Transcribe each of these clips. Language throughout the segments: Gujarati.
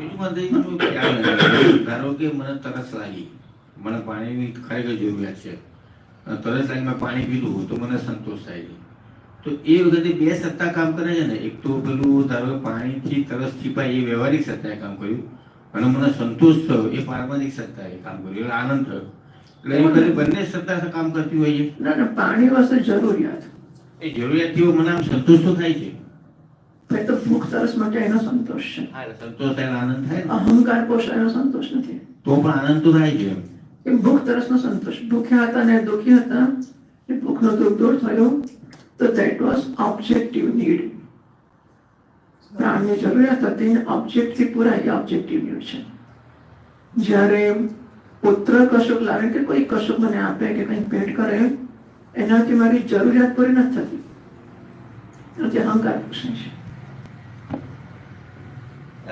બીજું મને ખ્યાલ નથી ધારો કે મને તરસ લાગી. મને પાણીની ખરેખર જરૂરિયાત છે. તરસ લાગી મેં પાણી પીધું તો મને સંતોષ થાય છે. તો એ વખતે બે સત્તા કામ કરે છે ને. એક તો પેલું ધારો પાણીથી તરસ છીપાય એ વ્યવહારિક સત્તાએ કામ કર્યું. અને મને સંતોષ થયો એ પારમાર્થિક સત્તાએ કામ કર્યું. એટલે આનંદ થયો. એટલે એ વખતે બંને સત્તા કામ કરતી હોય છે. ના ના પાણી વસ્તુ જરૂરિયાત. એ જરૂરિયાતથી મને આમ સંતોષ તો થાય છે. એ તો ભૂખ તરસ માટે એનો સંતોષ છે સંતોષ થાય આનંદ થાય અહંકાર પોષાયનો સંતોષ નથી તો પણ આનંદ તો થાય છે એ ભૂખ તરસનો સંતોષ ભૂખ્યા હતા ને દુઃખી હતા એ ભૂખનો દુઃખ દૂર થયો તો દેટ વોઝ ઓબ્જેક્ટિવ નીડ પ્રાણની જરૂરિયાત હતી ઓબ્જેક્ટથી પૂરાય ઓબ્જેક્ટિવ નીડ છે. જ્યારે પુત્ર કશુંક લાવે કે કોઈ કશુંક મને આપે કે કંઈક ભેટ કરે એનાથી મારી જરૂરિયાત પૂરી નથી થતી અહંકાર પોષાય છે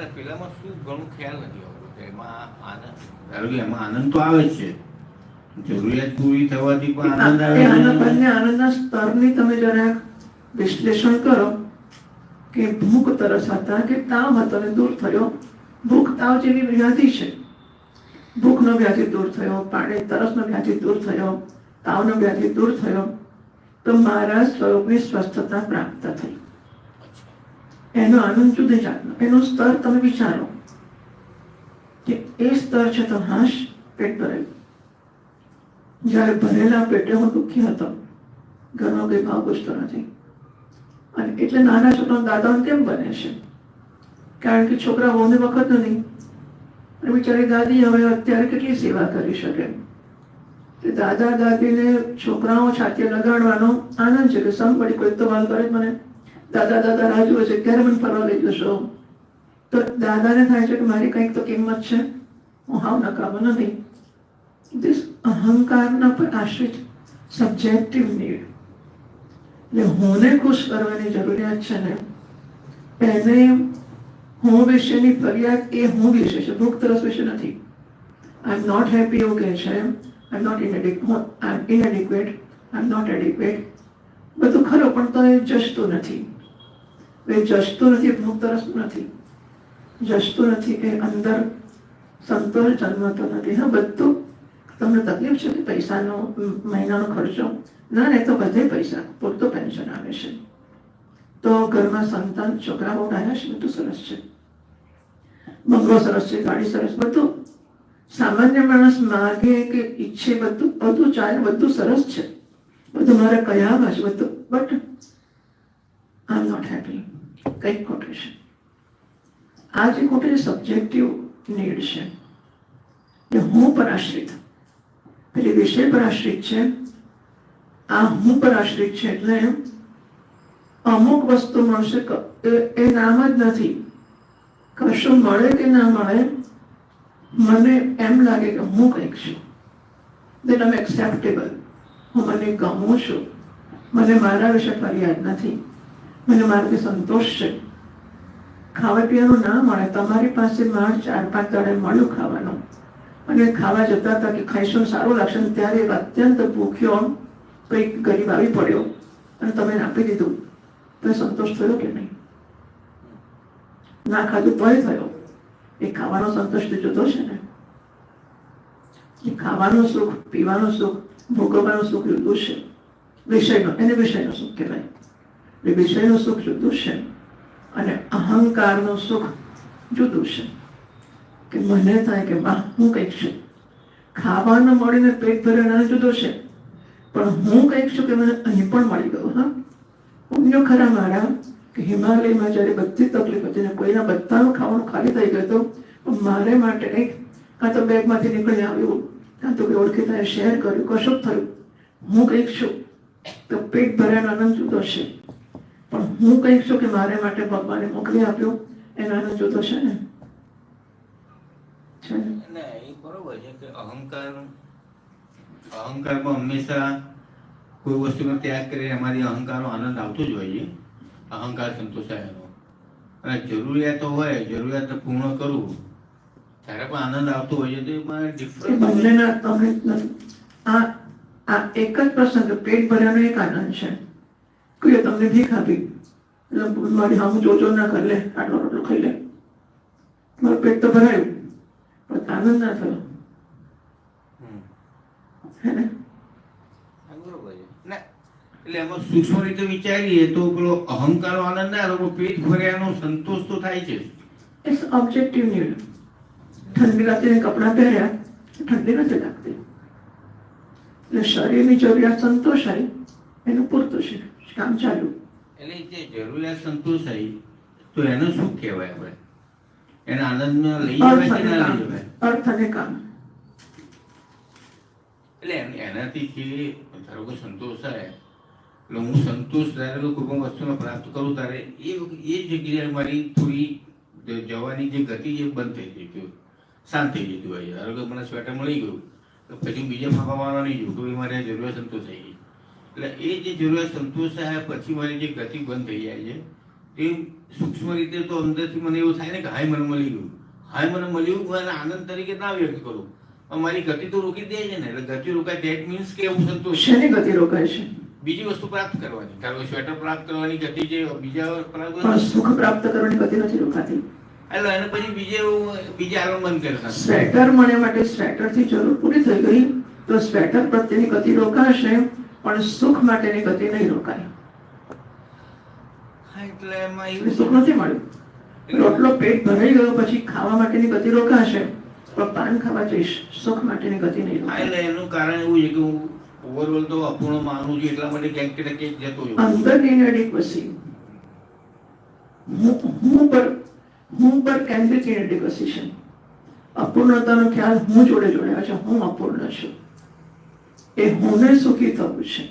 પેલામાં શું ઘણું ખ્યાલ નથી આવતો કે એમાં આનંદ ધારો કે એમાં આનંદ તો આવે છે જરૂરિયાત પૂરી થવાથી પણ આનંદ આવે. બંને આનંદના સ્તરની તમે જરાક વિશ્લેષણ કરો કે ભૂખ તરસ હતા કે તાવ હતો ને દૂર થયો ભૂખ તાવ જેવી વ્યાધિ છે ભૂખનો વ્યાધિ દૂર થયો પાણી તરસનો વ્યાધિ દૂર થયો તાવનો વ્યાધિ દૂર થયો તો મારા સ્વરૂપની સ્વસ્થતા પ્રાપ્ત થઈ એનો આનંદ જુદી જાતનો. એનો સ્તર તમે વિચારો કે એ સ્તર છે તો હાશ પેટ ભરેલું. જ્યારે ભરેલા પેટે હું દુઃખી હતો, ઘરનો કઈ ભાવ પૂછતો નથી. અને એટલે નાના છોકરાનો દાદા કેમ બને છે? કારણ કે છોકરા હોને વખત નથી. અને બિચારી દાદી હવે અત્યારે કેટલી સેવા કરી શકે? તે દાદા દાદીને છોકરાઓ છાતી લગાડવાનો આનંદ છે કે સમબડી કોઈ તો વાત કરે મને. દાદા દાદા, રાહ જુએ છે. ક્યારે મને ફરવા લઈ જશો. તો દાદાને થાય છે કે મારી કંઈક તો કિંમત છે. હું હાવ નકામો નથી. ધીસ અહંકારના પર આશ્રિત સબ્જેક્ટિવ નીડ એટલે હુંને ખુશ કરવાની જરૂરિયાત છે ને. એને હું વિશેની ફરિયાદ એ હું વિશે છે. ભૂખ તરસ વિશે નથી. આઈ એમ નોટ હેપી એવું કહે છે. Am not I am inadequate I am not adequate બધું ખરું, પણ તો એ જશતું નથી. એ જશતું નથી ભૂખ તરસ નથી. જશતું નથી એ અંદર સંતોષ જન્મતો નથી. હા, બધું તમને તકલીફ છે કે પૈસાનો મહિનાનો ખર્ચો? ના, ને તો બધે પૈસા. પૂરતો પેન્શન આવે છે. તો ઘરમાં સંતાન, છોકરાઓ ડાયા છે, બધું સરસ છે. બંગલો સરસ છે, ગાડી સરસ, બધું. સામાન્ય માણસ માગે કે ઈચ્છે બધું બધું ચાલે, બધું સરસ છે. બધું મારે કયા છે બધું. But I am not happy કંઈક ખોટું છે. આ જે ખોટું સબ્જેક્ટિવ નીડ છે. કે હું પર આશ્રિત. પેલી વિષય પર આશ્રિત છે, આ હું પર આશ્રિત છે એટલે અમુક વસ્તુ મળશે એ નામ જ નથી. કશું મળે કે ના મળે, મને એમ લાગે કે હું કંઈક છું. દેટ આમ એક્સેપ્ટેબલ હું મને ગમું છું. મને મારા વિશે ફરિયાદ નથી. મને મારાથી સંતોષ છે. ખાવા પીવાનું ના મળે, તમારી પાસે માળ ચાર પાંચ દાડે મળ્યું ખાવાનું. અને ખાવા જતા હતા કે ખાઈશું સારું લાગશે ત્યારે અત્યંત ભૂખ્યો કંઈક ગરીબ આવી પડ્યો. અને તમે આપી દીધું. તો સંતોષ થયો કે નહીં? ના ખાધું તોય થયો. એ ખાવાનો સંતોષ તો જુદો છે ને. એ ખાવાનું સુખ, પીવાનું સુખ, ભોગવવાનું સુખ જુદું છે. વિષયનો, એને વિષયનો સુખ કહેવાય. એટલે વિષયનું સુખ જુદું છે અને અહંકારનું સુખ જુદું છે. કે મને થાય કે વાહ હું કંઈક છું. ખાવાનું મળીને પેટ ભરેલા જુદો છે. પણ હું કંઈક છું કે મને અહીં પણ મળી ગયું, હા? પુણ્ય ખરા મારા કે હિમાલયમાં જ્યારે બધી તકલીફ હતી ને કોઈના બધાનું ખાવાનું ખાલી થઈ ગયું હતું મારે માટે કંઈક, કાં તો બેગમાંથી નીકળી આવ્યું, કાં તો કોઈ ઓળખીતાએ શેર કર્યું કશું થયું. હું કંઈક છું, તો પેટ ભરાનો આનંદ જુદો છે. પણ હું કહીશ છું કે મારે માટે ભગવાને મોકલી આપ્યું. એનો આનંદ જુદો છે ને? એ બરોબર છે કે અહંકાર અહંકારમાં હંમેશા કોઈ વસ્તુનો ત્યાગ કરી અમારી અહંકારનો આનંદ આવતો જ હોય છે. અહંકાર સંતોષાય એનો અને જરૂરિયાતો હોય જરૂરિયાત પૂર્ણ કરવું ત્યારે પણ આનંદ આવતો હોય છે તો એમાં ડિફરન્સ આ એક જ પ્રસંગ પેટ ભર્યાનો એક આનંદ છે. કોઈએ તમને ભીખ આપી. એટલે મારી હા હું જોજો ના કરી લે આટલો રોટલો ખાઈ લે. મારું પેટ તો ભરાયું પણ આનંદ ના થયો. હમ. હે ને? એટલે એમાં સૂક્ષ્મ રીતે વિચારીએ તો પેલો અહંકારનો આનંદ ના પણ પેટ ભર્યાનો સંતોષ તો થાય છે. ઇટ્સ ઓબ્જેક્ટિવ નીડ ઠંડી રાત્રે કપડાં પહેર્યા ઠંડી નથી લાગતી. એટલે શરીરની જરૂરિયાત સંતોષાય એનું પૂરતું છે. કામ ચાલ્યું એટલે જે જરૂરિયાત સંતોષાય તો એનો શું કહેવાય આપણે? એના આનંદમાં લઈ જવાય કે ના લઈ જવાય? અર્થ અને કામ. એટલે એનાથી જે ધારો કે સંતોષ થાય એટલે હું સંતોષ ધારો કે કોઈ પણ વસ્તુને પ્રાપ્ત કરું ત્યારે એ એ જગ્યાએ મારી થોડી જવાની જે ગતિ જે બંધ થઈ જતી હોય શાંત થઈ જતી હોય ધારો કે મને સ્વેટર મળી ગયું તો પછી બીજા ફાંફા મારવા નહીં જવું કે ભાઈ મારે જરૂરિયાત સંતોષ થઈ ગઈ. એટલે એ જે જરૂરિયાત સંતોષ પછી મારી જે ગતિ બંધ થઈ જાય છે તે સૂક્ષ્મ રીતે તો અંદરથી મને એવું થાય ને કે હાય મને મળી ગયું. હાય મને મળ્યું એને આનંદ તરીકે ના વ્યક્ત કરું. પણ મારી ગતિ તો રોકી દે છે ને એટલે ગતિ રોકાય દેટ મીન્સ કે હું સંતોષ શેની ગતિ રોકાય છે? બીજી વસ્તુ પ્રાપ્ત કરવાની. કારણ કે સ્વેટર પ્રાપ્ત કરવાની ગતિ જે બીજા પ્રાપ્ત સુખ પ્રાપ્ત કરવાની ગતિ નથી રોકાતી. એટલે એને પછી બીજે બીજે આલમ બંધ કરતા સ્વેટર મને માટે સ્વેટરથી જરૂર પૂરી થઈ ગઈ. તો સ્વેટર પ્રત્યેની ગતિ રોકાશે? પણ સુખ માટેની ગતિ નહીં રોકાય. હા એટલે એમાં સુખ નથી મળ્યું. રોટલો પેટ ભરાઈ ગયો પછી ખાવા માટેની ગતિ રોકાશે પણ પાન ખાવા જઈશ સુખ માટેની ગતિ નહીં રોકાય. એટલે એનું કારણ એવું છે કે હું ઓવરઓલ તો અપૂર્ણ માનું છું એટલા માટે ક્યાંક કે ક્યાંક જતો અંદરની ઇનએડિક્વસી હું હું પર હું પર કેન્દ્રિત ઇનએડિક્વસી છે. અપૂર્ણતાનો ખ્યાલ હું જોડે જોડે છે હું અપૂર્ણ છું. એ હુંને સુખી થવું છે.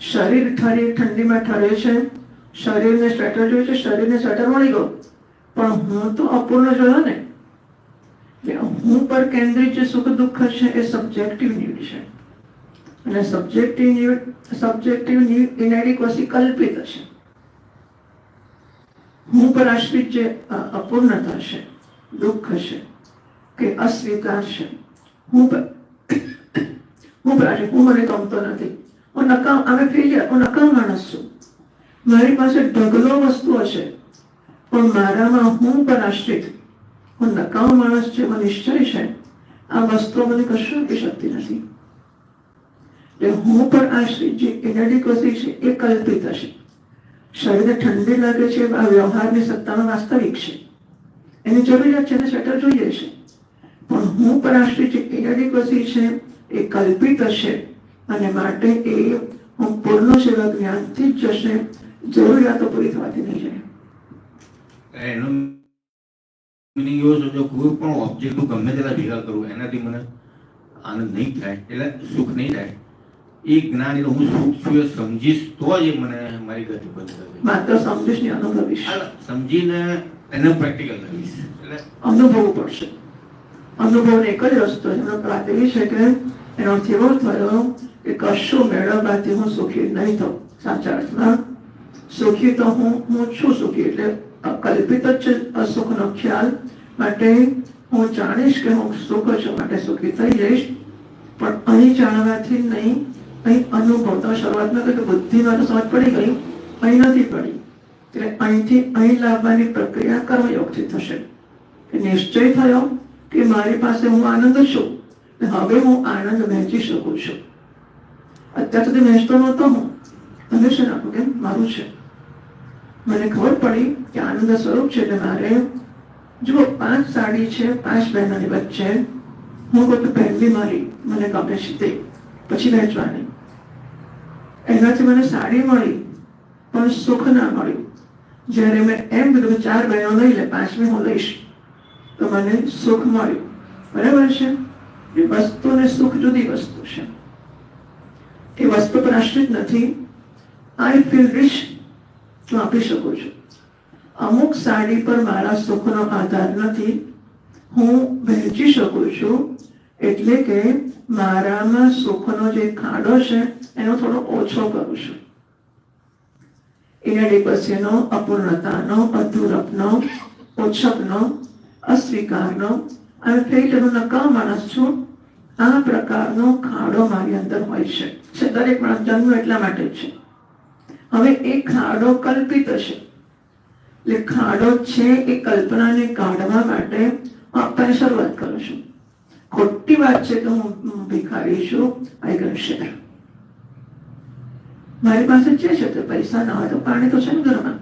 શરીર ઠરી, ઠંડીમાં ઠરે છે, શરીરને સ્વેટર જોયું છે, શરીરને સ્વેટર મળી ગયો. પણ હું તો અપૂર્ણ જોયો ને. હું પર કેન્દ્રિત જે સુખ દુઃખ છે એ સબ્જેક્ટિવ નીડ છે. અને subjective need subjective need inadequacy કલ્પિત છે હું પર આશ્રિત જે અપૂર્ણતા છે, દુઃખ છે, કે અસ્વીકાર છે, હું પર હું હું મને ગમતો નથી. હું નકામ અમે ફેલિયર હું નકામ માણસ છું. મારી પાસે ઢગલો વસ્તુ હશે પણ મારામાં હું પણ આશ્રિત હું નકામ માણસ છે, મને નિશ્ચય છે, આ વસ્તુ મને કશું આપી શકતી નથી. એટલે હું પણ આશ્રિત જે ઇનડિક્વસી છે, એ કલ્પિત હશે. શરીરને ઠંડી લાગે છે, આ વ્યવહારની સત્તામાં વાસ્તવિક છે. એની જરૂરિયાત છે એને સ્વેટર જોઈએ છે. પણ હું પણ આશ્રિત જે ઇનડિક્વસી છે એ કલ્પિત હશે અને માટે એ હું પૂર્ણ સેવા જ્ઞાનથી જ જશે. જરૂરિયાતો પૂરી થવાથી નહીં જાય એનો meaning એવો છે જો કોઈ પણ ઓબ્જેક્ટ ગમે તેટલા ભેગા કરું એનાથી મને આનંદ નહીં થાય એટલે સુખ નહીં થાય. એ જ્ઞાન એટલે હું સુખ છું એ સમજીશ તો જ એ મને મારી ગતિ બંધ કરવી માત્ર સમજીશ ને અનુભવીશ સમજીને એને પ્રેક્ટિકલ કરીશ. એટલે અનુભવવું પડશે. અનુભવનો એક જ રસ્તો એનો એવી છે કે એનો અર્થ એવો થયો કે કશું મેળવવાથી હું સુખી નહીં થઉં સાચા અર્થમાં સુખી તો હું હું છું સુખી એટલે કલ્પિત જ છે અસુખનો ખ્યાલ માટે હું જાણીશ કે હું સુખ છું માટે સુખી થઈ જઈશ પણ અહીં જાણવાથી નહીં અહીં અનુભવ તો શરૂઆતમાં કહ્યું કે બુદ્ધિમાં તો સમજ પડી ગઈ અહીં નથી પડી એટલે અહીંથી અહીં લાવવાની પ્રક્રિયા કર્મયોગથી થશે કે નિશ્ચય થયો કે મારી પાસે હું આનંદ છું ને હવે હું આનંદ વહેંચી શકું છું. અત્યાર સુધી વહેંચતો નહોતો હું. છે નાખું કેમ? મારું છે. મને ખબર પડી કે આનંદ સ્વરૂપ છે એટલે મારે જુઓ, પાંચ સાડી છે, પાંચ બહેનોની વચ્ચે. હું કોઈ પહેરવી મારી મને ગમે છે તે પછી વહેંચવાની. એનાથી મને સાડી મળી, પણ સુખ ના મળ્યું જ્યારે મેં એમ કીધું ચાર બહેનો લઈ લે, પાંચમી હું લઈશ, તો મને સુખ મળ્યું. બરાબર છે? એ વસ્તુ અને સુખ જુદી વસ્તુ છે. એ વસ્તુ પર આશ્રિત નથી. આઈ ફીલ રિચ હું આપી શકું છું. અમુક સાડી પર મારા સુખનો આધાર નથી. હું વહેંચી શકું છું. એટલે કે મારામાં સુખનો જે ખાડો છે, એનો થોડો ઓછો કરું છું. ઇનેડિક્વસીનો અપૂર્ણતાનો, અધૂરપનો, ઓછપનો, અસ્વીકારનો અને ફેઇલનો નકામ માણસ છું. આ પ્રકારનો ખાડો મારી અંદર હોય છે. છે, દરેક માણસ જન્મ એટલા માટે છે. હવે એ ખાડો કલ્પિત છે એટલે ખાડો છે એ કલ્પનાને કાઢવા માટે હું આપવાની શરૂઆત કરું ખોટી વાત છે તો હું ભિખારી છું. આઈ ગન શેર મારી પાસે જે છે તે પૈસા ના હોય તો પાણી તો છે ને ઘરમાં.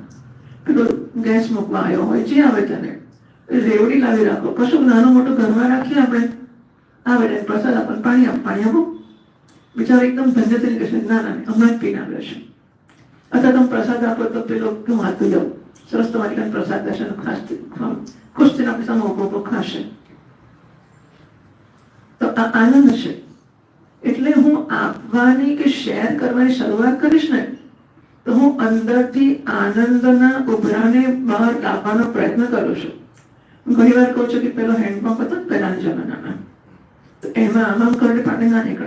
પેલો ગેસ મૂકવા આવ્યો હોય, જે આવે તેને. રેવડી લાવી રાખો. કશું નાનું મોટું ઘરમાં રાખીએ આપણે. આવે ને પ્રસાદ આપણને પાણી આપ, પાણી આપો. બિચારો એકદમ ધન્ય તરીકે છે. ના ના હમણાં જ પીને આવ્યો છે. અથવા તમે પ્રસાદ આપો તો પેલો હું આપી દઉં સરસ તમારી કાંઈ પ્રસાદ દેશે ને ખાસ ખુશ થઈને આપણી સામે ઊભો ખાશે. તો આ આનંદ છે. એટલે હું આપવાની કે શેર કરવાની શરૂઆત કરીશ ને, તો હું અંદરથી આનંદના ઉભરાને બહાર લાવવાનો પ્રયત્ન કરું છું. ઘણી વાર કહું છું કે પેલો હેન્ડપંપ હતો પહેલાના જમાનામાં. તો એમાં આમ આમ કરીને પાણી ના નીકળે.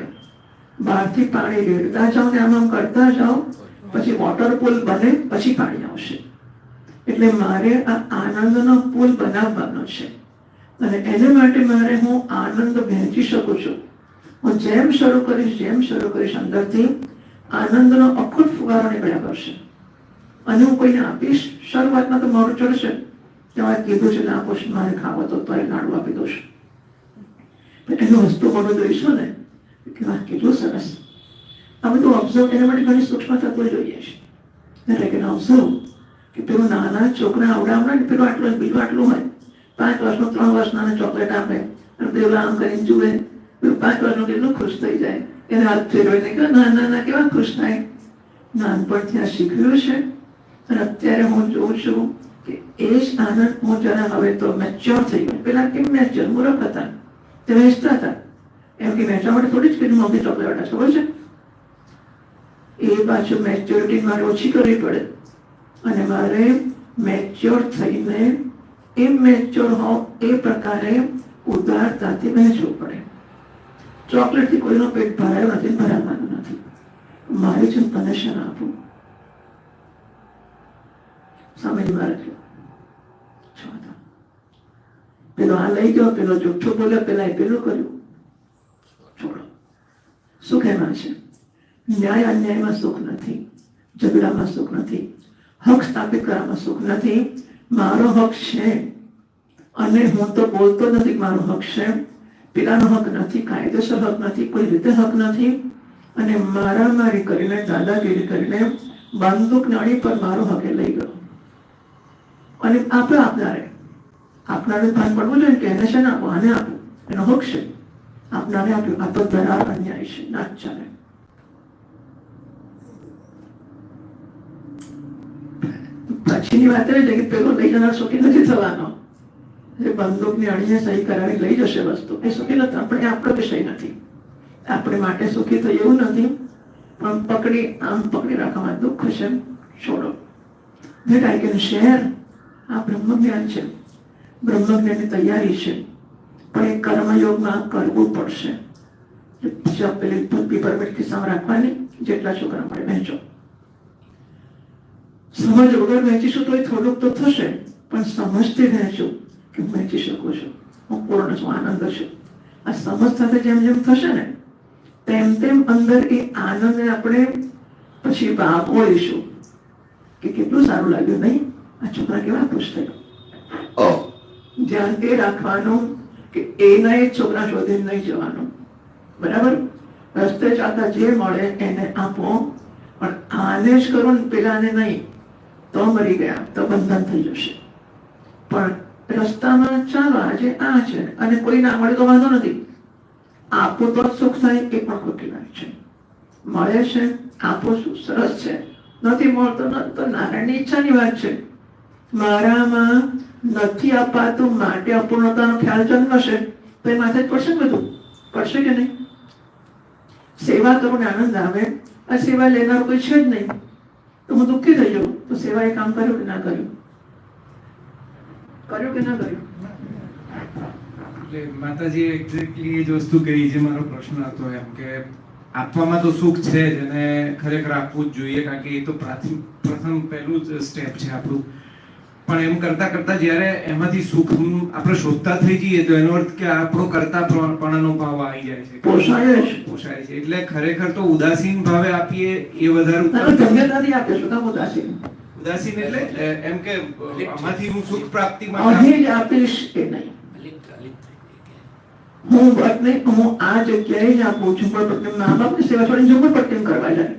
બહારથી પાણી રેડતા જાઓ ને આમ આમ કરતા જાઓ, પછી વોટર પુલ બને, પછી પાણી આવશે. એટલે મારે આ આનંદનો પુલ બનાવવાનો છે. અને એને માટે મારે હું આનંદ વહેંચી શકું છું. હું જેમ શરૂ કરીશ, જેમ શરૂ કરીશ, અંદરથી આનંદનો અખૂટ ફુગારો નીકળ્યા કરશે. અને હું કોઈને આપીશ, શરૂઆતમાં તો મોડું ચડશે. તમારે કીધું છે ને આ છો, મારે ખાવો તો તોય લાડુ આપી દઉં છું. પણ એનું વસ્તુ મોડું જોઈશું ને કે વાહ કેટલું સરસ. આ બધું ઓબ્ઝર્વ એના માટે ઘણી સૂક્ષ્મ તત્વો જોઈએ છે. એટલે કે ઓબ્ઝર્વ કે પેલું નાના છોકરા આવડાવડા ને પેલું આટલું બીજું આટલું હોય. પાંચ વર્ષનું ત્રણ વર્ષ નાના ચોકલેટ આપે અને પેલું આમ કરીને જુએ. પેલું પાંચ વર્ષનું કેટલું ખુશ થઈ જાય. એને હાથ ફેરવીને કે ના ના ના કેવા ખુશ થાય. નાનપણથી આ શીખ્યું છે. અને અત્યારે હું જોઉં છું કે એ જ આનંદ હું હવે તો મેચ્યોર થઈ ગયો પેલા કેમ મેચ્યોર મૂર્ખ હતા તે વેચતા હતા એમ કે વેચવા માટે થોડી જ કરી મોંઘી ચોકલેટ ખબર છે એ પાછું મેચ્યોરિટી મારે ઓછી કરવી પડે અને મારે મેચ્યોર થઈને એ મેચ્યોર હોવ એ પ્રકારે ઉદારતાથી વહેંચવું પડે ચોકલેટથી કોઈનો પેટ ભરાયો નથી ભરાવાનું નથી મારે તને શેર આપવું છો તો. પેલો આ લઈ ગયો, પેલો જુઠ્ઠું બોલ્યો, પેલા એ પેલું કર્યું. છોડો. સુખ એમાં છે. ન્યાય અન્યાયમાં સુખ નથી. ઝઘડામાં સુખ નથી. હક સ્થાપિત કરવામાં સુખ નથી. મારો હક છે. અને હું તો બોલતો નથી મારો હક છે. પેલાનો હક નથી, કાયદેસર હક નથી, કોઈ રીતે હક નથી. અને મારા મારી કરીને, દાદાગીરી કરીને બંદૂક નાણી પર મારો હકે લઈ ગયો. અને આપે આપનારે. આપનારે ભાન પડવું જોઈએ કે એને છે ને આપો, આને આપો. એનો હક છે. આપનારે આપ્યું. આ તો ધરાર અન્યાય છે. ના ચાલે. પછીની વાત એ છે કે પેલો લઈ જનાર સુખી નથી થવાનો. એ બંદૂકની અણીને સહી કરાવી લઈ જશે વસ્તુ. એ સુખી નથી આપણે, આપણો વિષય નથી. આપણે માટે સુખી તો એવું નથી. પણ પકડી, આમ પકડી રાખવામાં દુઃખ છે છોડો. ધેટ આઈ કેન share આ બ્રહ્મજ્ઞાન છે. બ્રહ્મજ્ઞાનની તૈયારી છે. પણ એ કર્મયોગમાં કરવું પડશે. પેલી પેલી પીપરમેન્ટ ખિસ્સામાં રાખવાની, જેટલા છોકરા મળે વહેંચો. સમજ વગર વહેંચીશું તો એ થોડુંક તો થશે, પણ સમજથી વહેંચું કે હું વહેંચી શકું છું. હું પૂર્ણ છું, આનંદ છું. આ સમજ સાથે જેમ જેમ થશે ને, તેમ તેમ અંદર એ આનંદને આપણે પછી વાપોળીશું કે કેટલું સારું લાગ્યું નહીં? આ છોકરા કેવા ખુશ થયો ધ્યાન એ રાખવાનું કે એના એ છોકરા શોધીને નહીં જવાનું. બરાબર? રસ્તે ચાલતા જે મળે એને આપો પણ આને જ કરો ને પેલાને નહીં તો મરી ગયા તો બંધન થઈ જશે. પણ રસ્તામાં ચાલો આજે આ છે અને કોઈ ના મળે તો વાંધો નથી. આપો તો સુખ થાય એ પણ ખોટી વાત છે. મળે છે આપો શું સરસ છે. નથી મળતો ન તો નારાયણની ઈચ્છાની વાત છે. મારામાં નથી અપાતું, માટે અપૂર્ણતાનો ખ્યાલ જન્મશે તો એ માથે જ પડશે બધું? પડશે કે નહીં? સેવા કરું આનંદ આવે. આ સેવા લેનાર કોઈ છે જ નહીં. તો હું દુઃખી થઈ જાઉં. તો સેવા એ કામ કર્યું કે ના કર્યું? કર્યું કે ના કર્યું? માતાજી એક્ઝેક્ટલી એ જ વસ્તુ કહી, જે મારો પ્રશ્ન હતો એમ કે આપવામાં તો સુખ છે જ અને ખરેખર આપવું જ જોઈએ, કારણ કે એ તો પ્રાથમિક પ્રથમ પહેલું જ સ્ટેપ છે આપણું. પણ એમ કરતા કરતા જ્યારે એમાંથી સુખ આપણે શોધતા થઈ જઈએ તો એનો અર્થ કે આપણો કરતા પ્રમાણનો ભાવ આવી જાય છે. પોસાય છે પોસાય છે. એટલે ખરેખર તો ઉદાસીન ભાવે આપીએ એ વધારે ના ઉત્તમ. આપે શું ઉદાસીન. ઉદાસીન એટલે એમ કે આમાંથી હું સુખ પ્રાપ્તિ માટે અહીં જ આપીશ કે નહીં? હું વતને હું આ જગ્યાએ જ આપું છું પણ પત્ની મા બાપની સેવા છોડીને ઝુંપડપટ્ટી કરવા જાય.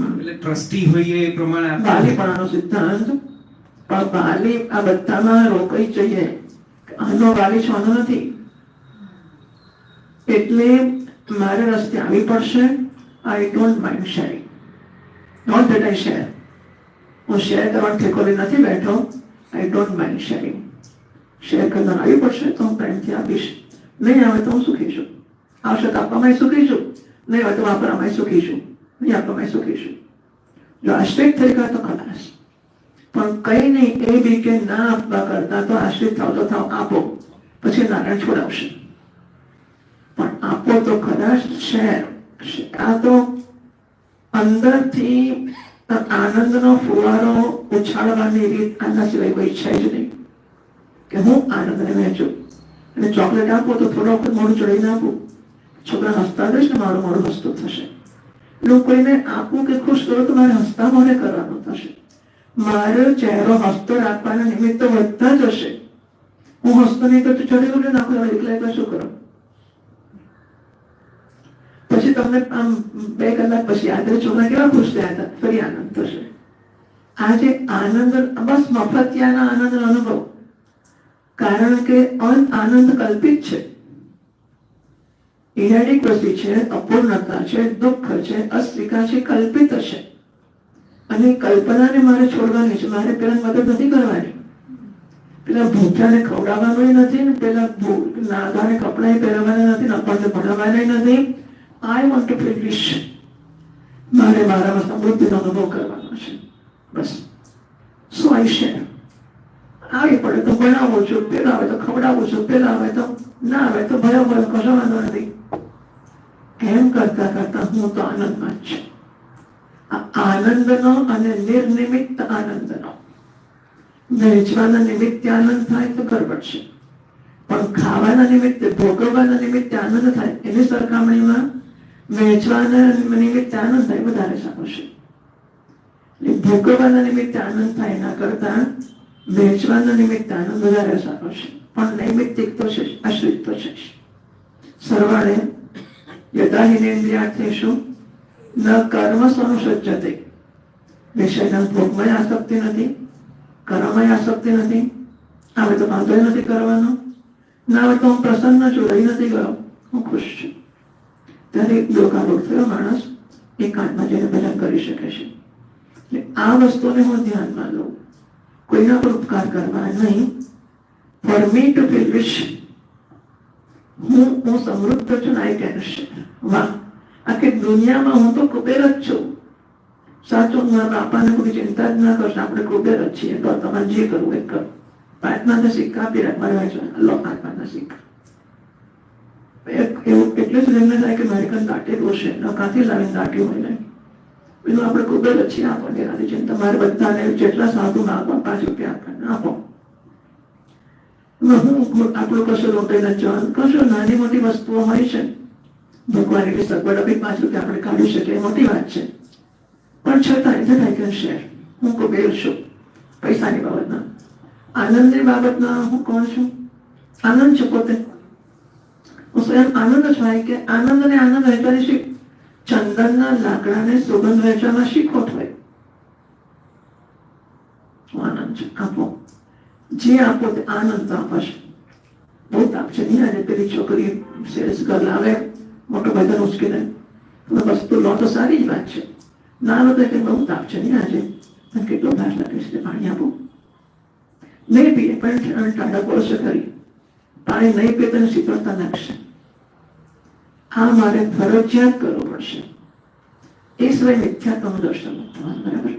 એટલે ટ્રસ્ટી હોઈએ એ પ્રમાણે આપણે- સિદ્ધાંત પણ વાલી આ બધામાં રોકાઈ જઈએ. આનો વાલી નથી. એટલે મારે રસ્તે આવી પડશે. I don't mind sharing not that I share હું શેર કરવાનો ઠેકોલી નથી બેઠો. I don't mind sharing share કરવાનું આવી પડશે તો હું પ્રેમથી આપીશ. નહીં આવે તો હું સુખી છું. આવશે તો આપવામાં સુખી છું. નહીં આવે તો વાપરવામાં સુખી છું. નહીં આપણે છું જો આશ્રિત થઈ ગયા તો ખલાસ પણ કઈ નહીં એ બી કે ના આપવા કરતા તો આશ્રિત થાવ તો થાવ આપો પછી નારાયણ છોડાવશે પણ આપો તો ખલાસ છે આ તો અંદરથી આનંદનો ફુવારો ઉછાળવાની રીત આના સિવાય કોઈ છે જ નહીં કે હું આનંદને વહેંચું અને ચોકલેટ આપો તો થોડો વખત મોઢું ચડાવીને આપું છોકરા હસતા જ ને મારું મોઢું હસતું થશે કોઈને આપું કે ખુશ કરો તો મારે હસતા મોઢે કરવાનું થશે. મારો ચહેરો હસતો રાખવાના નિમિત્તો વધતા જ હશે. હું હસતો નહીં તો ચડી ઉડે નાખું એકલા એકલા શું કરો? પછી તમને આમ બે કલાક પછી યાદ રહે છોકરા કેવા ખુશ થયા હતા? ફરી આનંદ થશે. આજે આનંદ બસ મફતિયાના આનંદ અનુભવ. કારણ કે અન આનંદ કલ્પિત છે. ઇરેડિક્વસી છે, અપૂર્ણતા છે, દુઃખ છે, અસ્વીકાર છે, કલ્પિત છે. અને કલ્પનાને મારે છોડવાની છે, મારે પેલા મદદ નથી કરવાની. પેલા ભૂખ્યાને ખવડાવવાનું નથી, ને પેલા નાદાને કપડાં પહેરવાના નથી, ને આપણને ભણાવવાના નથી. I want to feel wish મારે મારામાં સમૃદ્ધિનો અનુભવ કરવાનો છે. બસ. સો આઈ શેર આવી પડે તો ભણાવું છું, પેલા આવે તો ખવડાવું છું, પેલા આવે તો ના આવે તો ભયો ભયો કશો વાંધો નથી. એમ કરતા કરતા હું તો આનંદમાં જ છું. આનંદનો અને નિર્નિમિત્ત આનંદનો. વેચવાના નિમિત્તે આનંદ થાય તો ગરબડ છે. પણ ખાવાના નિમિત્તે, ભોગવવાના નિમિત્તે આનંદ થાય એની સરખામણીમાં વેચવાના નિમિત્તે આનંદ થાય વધારે સારું છે. ભોગવવાના નિમિત્તે આનંદ થાય એના કરતા વેચવાના નિમિત્તે આનંદ વધારે સારો છે. પણ નૈમિત્તિક તો છે આશ્રિત તો છે સરવાળે યદાહિનેન્દ્રિયાર્થેષુ ન કર્મ સંસજ્જતે વિષયના ભોગમાં આસક્તિ નથી, કર્મમાં આસક્તિ નથી. હવે તો વાંધો નથી કરવાનો. ના હવે તો હું પ્રસન્ન છું, રહી નથી ગયો. હું ખુશ છું. ત્યારે એક યોગારૂઢ થયો માણસ એકાંતમાં જઈને ભજન કરી શકે છે. એટલે આ વસ્તુને હું ધ્યાનમાં લઉં. કોઈના પર ઉપકાર કરવા નહીં. For me to feel wish હું હું સમૃદ્ધ છું આઈ કેન વાહ, આખી દુનિયામાં હું તો કુબેર જ છું. સાચું મારા બાપાને કોઈ ચિંતા જ ના કરશે, આપણે કુબેર જ છીએ. તો તમારે જે કરવું એ કરો. પાંચમાના સિક્કા આપી રાખવા છે. લો પાંચમાના સિક્કા. એવું એટલે જ એમને થાય કે મારી કાન દાટેલું છે. કાંથી લાવીને દાટ્યું હોય બીજું આપણે કુબેર જ છીએ. આપણને એનાથી ચિંતા. મારે બધાને જેટલા સાધુ ના આપો, પાંચ રૂપિયા આપણને આપો. આપણું કશું નથી જવાનું કશું નાની મોટી વસ્તુઓ હોય છે ભગવાન એટલી સગવડ આપી પાછું કે આપણે કાઢી શકીએ મોટી વાત છે પણ છતાં ઇઝ આઈ કેન શેર હું કુબેર છું પૈસાની બાબતમાં આનંદની બાબતમાં હું કોણ છું આનંદ છું પોતે હું સ્વયં આનંદ જ હોય કે આનંદ અને આનંદ વહેંચવાની શીખ ચંદનના લાકડાને સુગંધ વહેંચવામાં શી ખોટ હોય હું આનંદ છું આપો જે આપો તે આનંદ આપશે બહુ તાપ છે. આજે પેલી છોકરી સેલ્સ ગર્લ આવે, મોટો ભાઈ ઉચકીને તમે તો લો સારી જ વાત છે. ના લો તો બહુ તાપ છે. નહીં આજે અને કેટલો ભાર લાગે છે પાણી આપો. નહીં પીએ, પણ ટાડા પડશે ખરી પાણી નહીં પીએ તો એને શીતળતા નાખશે. આ મારે ફરજિયાત કરવું પડશે. એ સિવાય મિથ્યાત્વનું દર્શન બરાબર?